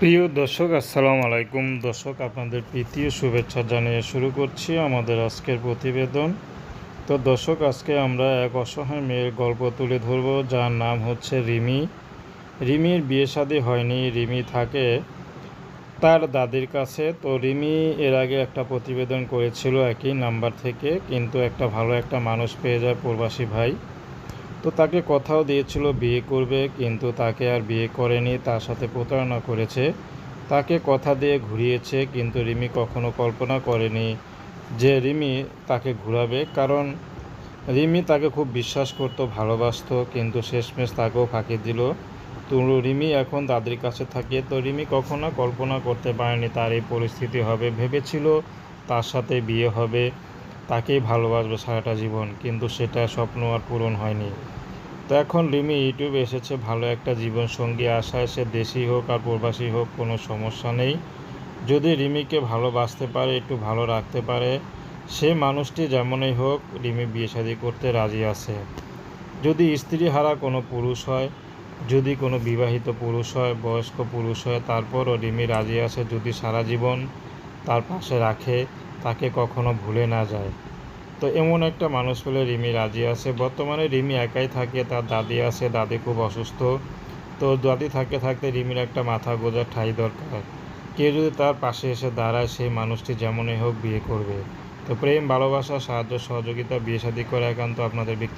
প্রিয় দর্শক, আসসালামু আলাইকুম। দর্শক, আপনাদের প্রীতীয় শুভেচ্ছা জানিয়ে শুরু করছি আমাদের আজকের প্রতিবেদন। তো দর্শক, আজকে আমরা এক অসহায় মেয়ের গল্প তুলে ধরব, যার নাম হচ্ছে রিমি। রিমির বিয়ে শাদী হয়নি, রিমি থাকে তার দাদির কাছে। তো রিমি এর আগে একটা প্রতিবেদন করেছিল একই নাম্বার থেকে, কিন্তু একটা ভালো একটা মানুষ পেয়ে যায় প্রবাসী ভাই। তো তাকে কথাও দিয়েছিল বিয়ে করবে, কিন্তু তাকে আর বিয়ে করেনি, তার সাথে প্রতারণা করেছে। তাকে কথা দিয়ে ঘুরিয়েছে, কিন্তু রিমি কখনো কল্পনা করেনি যে রিমি তাকে ঘুরাবে, কারণ রিমি তাকে খুব বিশ্বাস করতো, ভালোবাসতো, কিন্তু শেষমেশ তাকেও ফাঁকি দিল। তো রিমি এখন দাদির কাছে থাকে, তো রিমি কখনো কল্পনা করতে পারেনি তার এই পরিস্থিতি হবে, ভেবেছিল তার সাথে বিয়ে হবে। তাকেই ভালোবাসবে সারাটা জীবন, কিন্তু সেটা স্বপ্ন আর পূরণ হয়নি। তো এখন রিমি ইউটিউবে এসেছে, ভালো একটা জীবন সঙ্গী আশায় সে দেশি হোক আর প্রবাসী হোক, কোনো সমস্যা নেই। যদি রিমিকে ভালোবাসতে পারে, একটু ভালো রাখতে পারে, সে মানুষটি যেমনই হোক রিমি বিয়ে শাদী করতে রাজি আছে। যদি স্ত্রী হারা কোনো পুরুষ হয়, যদি কোনো বিবাহিত পুরুষ হয়, বয়স্ক পুরুষ হয়, তারপরও রিমি রাজি আছে যদি সারা জীবন তার পাশে রাখে। তাকে কখনো ভুলে না যায়। তো এমন একটা মানুষ হলে রিমি রাজি আছে। বর্তমানে রিমি একাই থাকে, তার দাদি আছে, দাদি খুব অসুস্থ। তো দাদি থাকতে থাকতে রিমির একটা মাথা গোজার ঠাই দরকার। কেউ যদি তার পাশে এসে দাঁড়ায়, সেই মানুষটি যেমনই হোক বিয়ে করবে। তো প্রেম, ভালোবাসা, সাহায্য, সহযোগিতা বিয়ে শাদী করে একান্ত আপনাদের ব্যক্তি